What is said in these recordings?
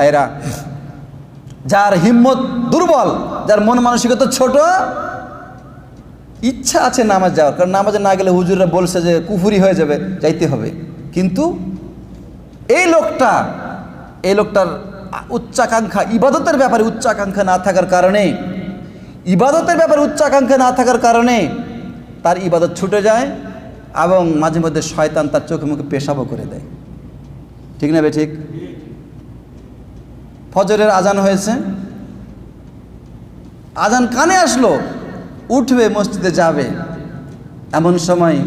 ভাইরা, যার হিম্মত দুর্বল, যার মন মানসিকতা ছোট, ইচ্ছা আছে নামাজ যাওয়ার। কারণ নামাজে না গেলে হুজুররা বলছে যে কুফুরি হয়ে যাবে, যাইতে হবে। কিন্তু এই লোকটা, এই লোকটার উচ্চাকাঙ্ক্ষা, ইবাদতের ব্যাপারে উচ্চাকাঙ্ক্ষা না থাকার কারণে, ইবাদতের ব্যাপারে উচ্চাকাঙ্ক্ষা না থাকার কারণে তার ইবাদত ছুটে যায় এবং মাঝে মধ্যে শয়তান তার চোখে মুখে পেশাবও করে দেয়। ঠিক না বে ঠিক? ফজরের আজান হয়েছে। আজান কানে আসলো, উঠবে, মসজিদে যাবে। এমন সময়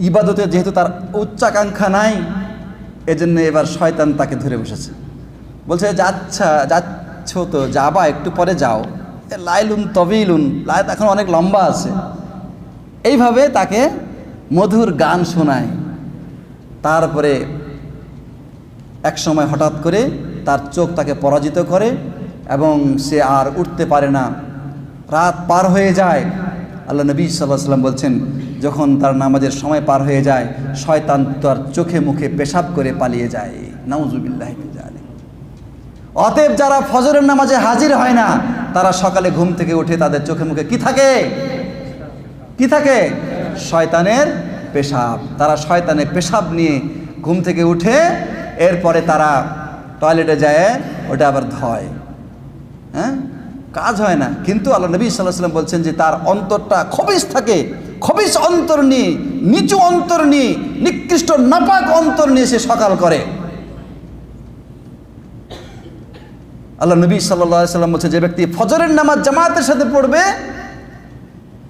ইবাদতে যেহেতু তার উচ্চাকাঙ্ক্ষা নাই, এজন্য এবার শয়তান তাকে ধরে বসেছে। বলছে, যাচ্ছা, যাচ্ছ তো, যাবা, একটু পরে যাও। লাইলুন তবিলুন লাইত এখন অনেক লম্বা আছে। এইভাবে তাকে মধুর গান শোনায়। তারপরে এক সময় হঠাৎ করে তার চোখ তাকে পরাজিত করে এবং সে আর উঠতে পারে না। রাত পার হয়ে যায়। আল্লাহ নবী সাল্লাহ সাল্লাম বলছেন, যখন তার নামাজের সময় পার হয়ে যায়, শয়তান তার চোখে মুখে পেশাব করে পালিয়ে যায়। নাউজুবিল্লাহ অতএব যারা ফজরের নামাজে হাজির হয় না, তারা সকালে ঘুম থেকে উঠে তাদের চোখে মুখে কি থাকে? কি থাকে? শয়তানের পেশাব। তারা শয়তানের পেশাব নিয়ে ঘুম থেকে উঠে, এরপরে তারা টয়লেটে যায়, ওটা আবার ধয়। হ্যাঁ? কাজ হয় না। কিন্তু আল্লাহ নবী সাল্লাহ সাল্লাম বলছেন যে তার অন্তরটা খবিস থাকে। খবিস অন্তর নিয়ে, নিচু অন্তর নিয়ে, নিকৃষ্ট নাপাক অন্তর নিয়ে সে সকাল করে। আল্লাহ নবী সাল্লাহ সাল্লাম বলছে যে ব্যক্তি ফজরের নামাজ জামাতের সাথে পড়বে,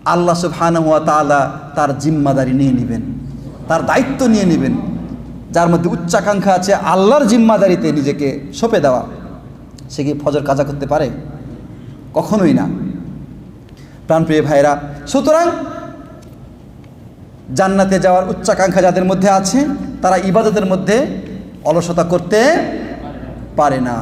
আল্লাহ সুবহানাহু ওয়া তাআলা তার জিম্মাদারি নিয়ে নেবেন, তার দায়িত্ব নিয়ে নেবেন। যার মধ্যে উচ্চাকাঙ্ক্ষা আছে আল্লাহর জিম্মাদারিতে নিজেকে সঁপে দেওয়া। সে কি ফজর কাজা করতে পারে? কখনোই না। প্রাণপ্রিয় ভাইরা সুতরাং জান্নাতে যাওয়ার উচ্চাকাঙ্ক্ষা যাদের মধ্যে আছে, তারা ইবাদতের মধ্যে অলসতা করতে পারে না।